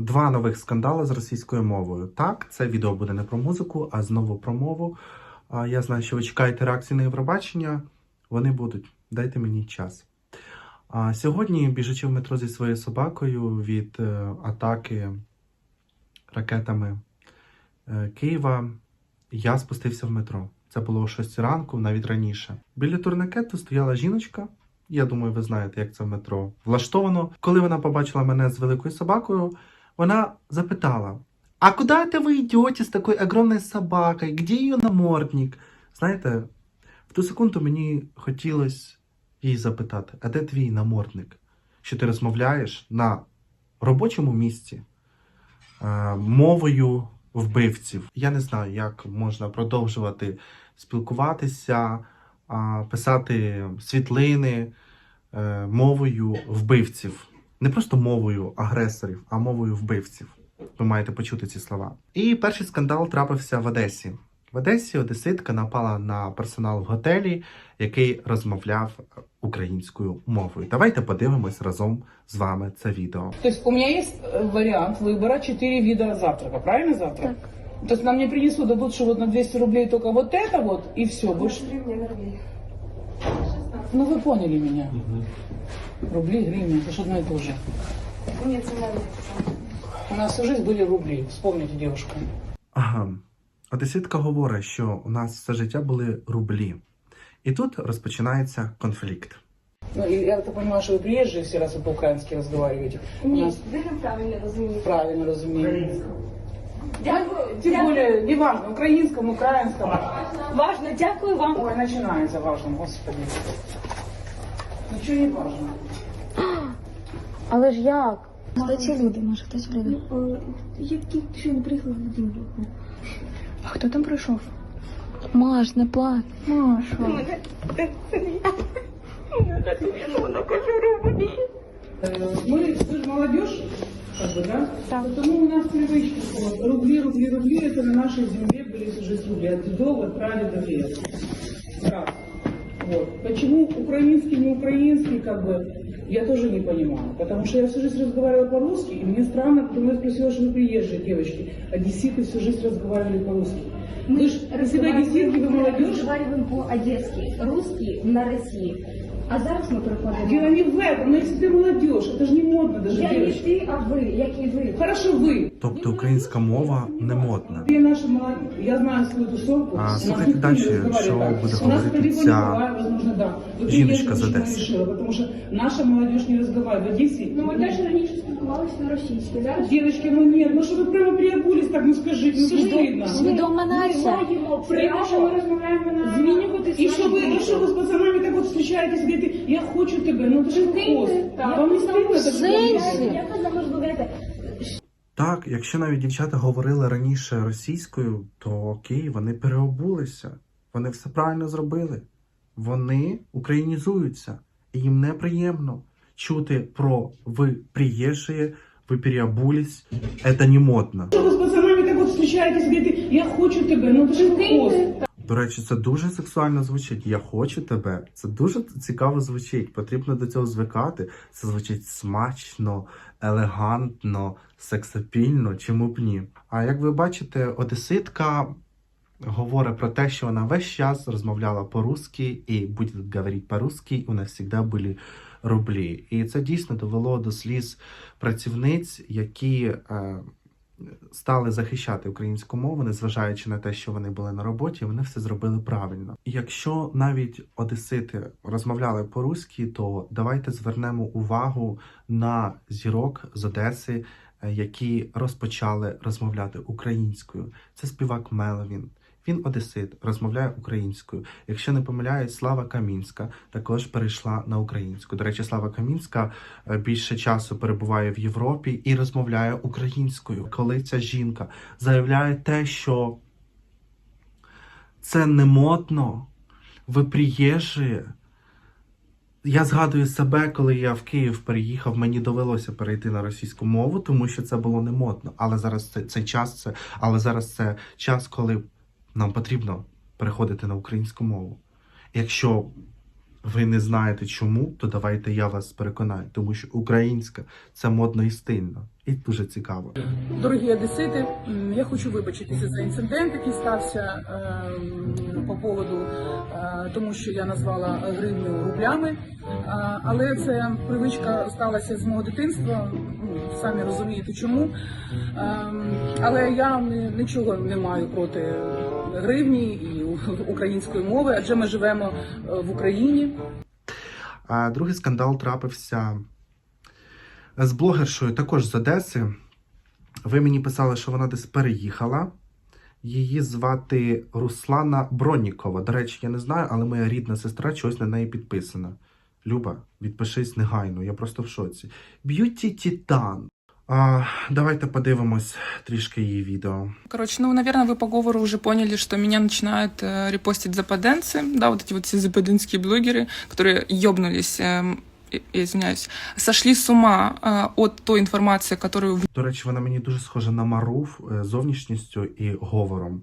Два нових скандали з російською мовою. Так, це відео буде не про музику, а знову про мову. Я знаю, що ви чекаєте реакції на Євробачення. Вони будуть. Дайте мені час. А сьогодні, біжучи в метро зі своєю собакою від е, атаки ракетами е, Києва, я спустився в метро. Це було о 6 ранку, навіть раніше. Біля турникету стояла жіночка. Я думаю, ви знаєте, як це в метро влаштовано. Коли вона побачила мене з великою собакою, вона запитала: А куди це ви йдете з такою огромною собакою? Де її намордник? Знаєте, в ту секунду мені хотілося їй запитати: а де твій намордник? Що ти розмовляєш на робочому місці е, мовою вбивців? Я не знаю, як можна продовжувати спілкуватися, писати світлини е, мовою вбивців Не просто мовою агресорів, а мовою вбивців. Ви маєте почути ці слова. І перший скандал трапився в Одесі. В Одесі одеситка напала на персонал в готелі, який розмовляв українською мовою. Давайте подивимось разом з вами це відео. То есть у меня есть э, вариант выбора 4 вида завтрака, правильно завтрак? То есть нам мне принесут, дадут, что вот на 200 рублей только вот это вот, и все, больше... Ну вы поняли меня. Рубли, гривны, это же одно и то же. Нет, не надо. У нас всю жизнь были рубли, вспомните, девушка. Ага. Одеситка говорить, що у нас все життя були рублі. І тут розпочинається конфлікт. Ну, и я так понимаю, что вы приезжие все, раз вы по-украински разговариваете. У Ні, нас ви неправильно розумієте. правильно разумею. Дякую. Тем более, неважно, украинском, украинском. Важно, дякую вам. Ой, начинается важно, господи. Ничего не важно. Але ж як? Хто ці люди? Може, хто ці люди? Які ще не приїхали в будинок? А хто там прийшов? Маш, не плач. Маша. Э, Мы, вы же молодежь, как бы, да? Да. Потому у нас привычка, вот, рубли, рубли, рубли, это на нашей земле были всю жизнь рубли, от дедов, от прадедов лет. Раз. Вот. Почему украинский, не украинский, как бы, я тоже не понимаю. Потому что я всю жизнь разговаривала по-русски, и мне странно, потому я спросила, что вы приезжие девочки. Одесситы всю жизнь разговаривали по-русски. Вы же, если вы одесситки, вы молодежь, Разговариваем по-одесски. Русский на Росії. А зараз ми переходимо. дело не в этом, но если ты молодежь, это же не модно даже, Я не девочки. ти, а ви, як і ви. Хорошо, вы. Тобто українська мова не модна. Я наша молодежь, я знаю свою тусовку. А, У нас слухайте никто не дальше, разговаривает що так. буде У нас говорити по-либо ця не бывает, возможно, да. Вот жіночка я з почему Одеси. решила, Потому что наша молодежь не разговаривает. В Одессе... Ну, ми теж раніше спілкувалися на російській, зараз Девочки, ну нет, ну что вы прямо приобулись, так ну скажите, ну это ж стыдно. Свідома ми нація. маємо право розмовляємо на Змінюватися. І що ви, і що ви з пацанами так от зустрічаєтесь, говорите, я хочу тебе, ну це ж хвост. Так. Вам не стидно так Сенсі. говорити? Як ви замовляєте? Так, якщо навіть дівчата говорили раніше російською, то окей, вони переобулися. Вони все правильно зробили. Вони українізуються. І їм неприємно чути про ви приїжджі, ви переобулись, це не модно. Що ви з пацанами так от зустрічаєтесь, говорите, я хочу тебе, ну це ж. До речі, це дуже сексуально звучить. Я хочу тебе. Це дуже цікаво звучить. Потрібно до цього звикати. Це звучить смачно, елегантно, сексапільно, чому б ні. А як ви бачите, одеситка говорить про те, що вона весь час розмовляла по-русски і буде говорити по-русски, у нас завжди були рублі. І це дійсно довело до сліз працівниць, які. Е, стали захищати українську мову, незважаючи на те, що вони були на роботі, вони все зробили правильно. Якщо навіть одесити розмовляли по-руськи, то давайте звернемо увагу на зірок з Одеси, е, які розпочали розмовляти українською. Це співак Меловін. Він одесит, розмовляє українською. Якщо не помиляюсь, Слава Камінська також перейшла на українську. До речі, Слава Камінська е, більше часу перебуває в Європі і розмовляє українською. Коли ця жінка заявляє те, що це не модно, ви приїжджі. Я згадую себе, коли я в Київ переїхав, мені довелося перейти на російську мову, тому що це було не модно. Але зараз це, цей час це, але зараз це час, коли нам потрібно переходити на українську мову. Якщо ви не знаєте чому, то давайте я вас переконаю, тому що українська це модно і стильно, і дуже цікаво. Дорогі одесити, я хочу вибачитися за інцидент, який стався ем, по поводу, е, тому що я назвала гривню рублями. Е, Але це привичка сталася з мого дитинства. ну, Самі розумієте чому. Ем, Але я ні- нічого не маю проти гривні і української мови, адже ми живемо е, в Україні. А другий скандал трапився з блогершою також з Одеси. Ви мені писали, що вона десь переїхала. Її звати Руслана Броннікова. До речі, я не знаю, але моя рідна сестра чогось на неї підписана. Люба, відпишись негайно, я просто в шоці. Б'юті Титан. А, давайте подивимось трішки її відео. Короче, ну, наверное, вы по говору уже поняли, что меня начинают э, репостить западенцы, да, вот эти вот все западенские блогеры, которые ёбнулись, эм, и- я извиняюсь, сошли с ума э, от той информации, которую в До речі, вона мені дуже схожа на Маруф е, зовнішністю і говором.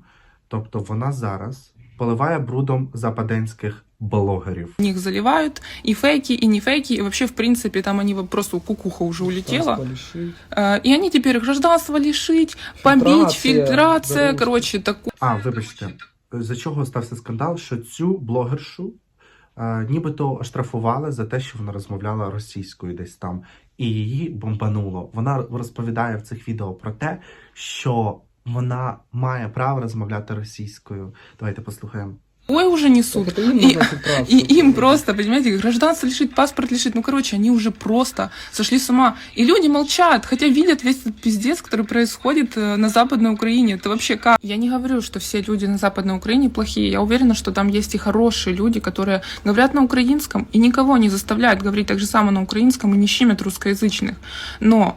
Тобто вона зараз поливає брудом западенських блогерів. них заливают, и фейки, и не фейки, и вообще, в принципе, там они просто кукуха уже улетела. Э, И они теперь гражданство лишить, побить, Фильтрация, фильтрация, дорожка. короче, такое. А, вибачте, за чого стався скандал, що цю блогершу е, нібито оштрафували за те, що вона розмовляла російською десь там, і її бомбануло. Вона розповідає в цих відео про те, що вона має право розмовляти російською. Давайте послухаємо. Ой, уже несут. Это им И-. И им просто, понимаете, гражданство лишить, паспорт лишить. Ну, короче, они уже просто сошли с ума. И люди молчат, хотя видят весь этот пиздец, который происходит э, на Западной Украине. Это вообще как? Я не говорю, что все люди на Западной Украине плохие. Я уверена, что там есть и хорошие люди, которые говорят на украинском и никого не заставляют говорить так же само на украинском и не щемят русскоязычных. Но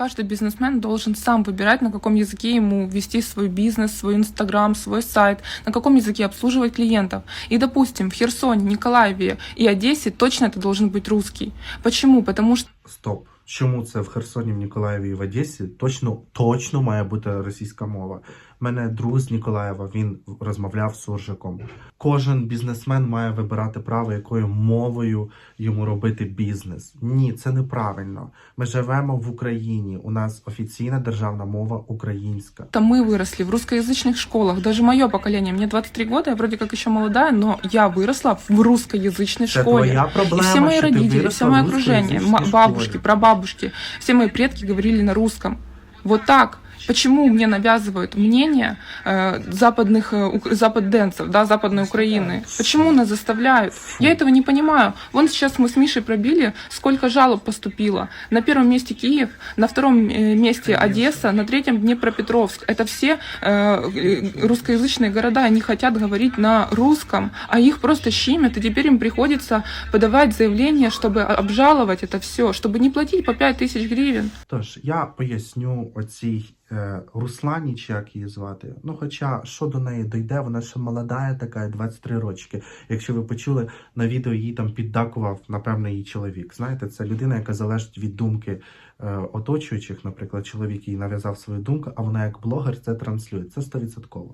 Каждый бизнесмен должен сам выбирать, на каком языке ему вести свой бизнес, свой инстаграм, свой сайт, на каком языке обслуживать клиентов. И, допустим, в Херсоне, Николаеве и Одессе точно это должен быть русский. Почему? Потому что Стоп. Чому це в Херсоні, в Ніколаєві і в Одесі точно, точно має бути російська мова? У мене друг з Ніколаєва, він розмовляв з суржиком. Кожен бізнесмен має вибирати право, якою мовою йому робити бізнес. Ні, це неправильно. Ми живемо в Україні. У нас офіційна державна мова українська. мы выросли в русскоязычных школах. Даже мое поколение, мне 23 года, я вроде как еще молодая, но я выросла в русскоязычной Це школе. твоя И проблема. все мои що ти родители, виросла все в мое окружение, русскоязичній ма- бабушки, школі. прабабушки, все мои предки говорили на русском. Вот так. Почему мне навязывают мнение э, западных э, западенцев, да, западной Украины? Почему нас заставляют? Я этого не понимаю. Вон сейчас мы с Мишей пробили, сколько жалоб поступило. На первом месте Киев, на втором э, месте Одесса, на третьем Днепропетровск. Это все э, э, русскоязычные города, они хотят говорить на русском, а их просто щемят, и теперь им приходится подавать заявление, чтобы обжаловать это все, чтобы не платить по 5 тысяч гривен. Тож я поясню оцій е, Руслані, чи як її звати. Ну, хоча що до неї дойде, вона ще молода, така 23 рочки. Якщо ви почули на відео, її там піддакував, напевно, її чоловік. Знаєте, це людина, яка залежить від думки е, оточуючих, наприклад, чоловік їй нав'язав свою думку, а вона як блогер це транслює. Це 100%.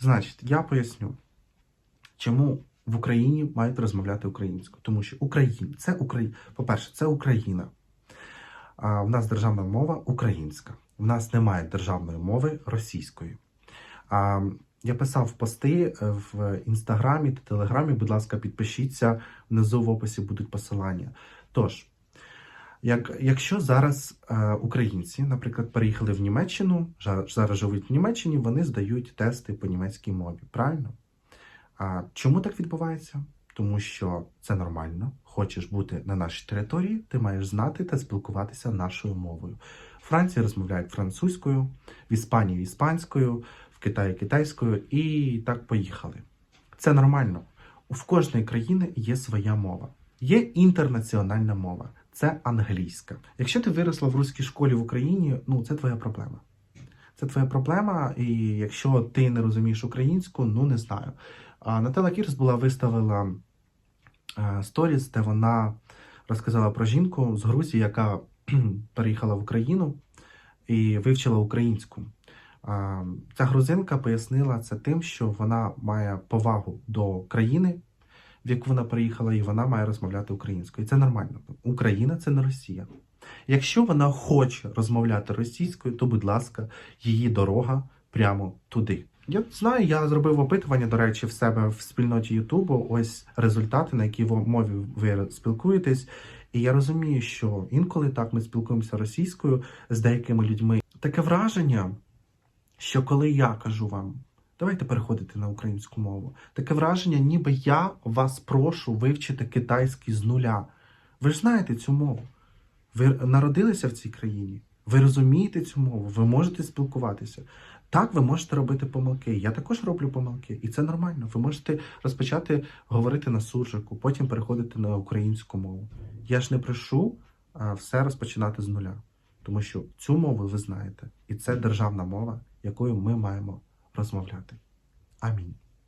Значить, я поясню, чому в Україні мають розмовляти українською. Тому що Україна це Україна. По-перше, це Україна. А в нас державна мова українська. В нас немає державної мови російської. А, я писав пости е, в інстаграмі та телеграмі. Будь ласка, підпишіться. Внизу в описі будуть посилання. Тож, як, якщо зараз е, українці, наприклад, переїхали в Німеччину, зараз живуть в Німеччині, вони здають тести по німецькій мові. Правильно? А чому так відбувається? Тому що це нормально. Хочеш бути на нашій території, ти маєш знати та спілкуватися нашою мовою. Франції розмовляють французькою, в Іспанії іспанською, в Китаї китайською і так поїхали. Це нормально. В кожної країни є своя мова. Є інтернаціональна мова, це англійська. Якщо ти виросла в руській школі в Україні, ну це твоя проблема. Це твоя проблема, і якщо ти не розумієш українську, ну не знаю. А Наталя Кірс була виставила е, сторіс, де вона розказала про жінку з Грузії, яка переїхала в Україну і вивчила українську. Ця грузинка пояснила це тим, що вона має повагу до країни, в яку вона приїхала, і вона має розмовляти українською. І це нормально. Україна це не Росія. Якщо вона хоче розмовляти російською, то, будь ласка, її дорога прямо туди. Я знаю, я зробив опитування, до речі, в себе в спільноті Ютубу. Ось результати, на якій мові ви спілкуєтесь. І я розумію, що інколи так ми спілкуємося російською з деякими людьми. Таке враження, що коли я кажу вам, давайте переходити на українську мову, таке враження, ніби я вас прошу вивчити китайський з нуля. Ви ж знаєте цю мову. Ви народилися в цій країні, ви розумієте цю мову, ви можете спілкуватися. Так, ви можете робити помилки. Я також роблю помилки, і це нормально. Ви можете розпочати говорити на суржику, потім переходити на українську мову. Я ж не прошу все розпочинати з нуля, тому що цю мову ви знаєте, і це державна мова, якою ми маємо розмовляти. Амінь.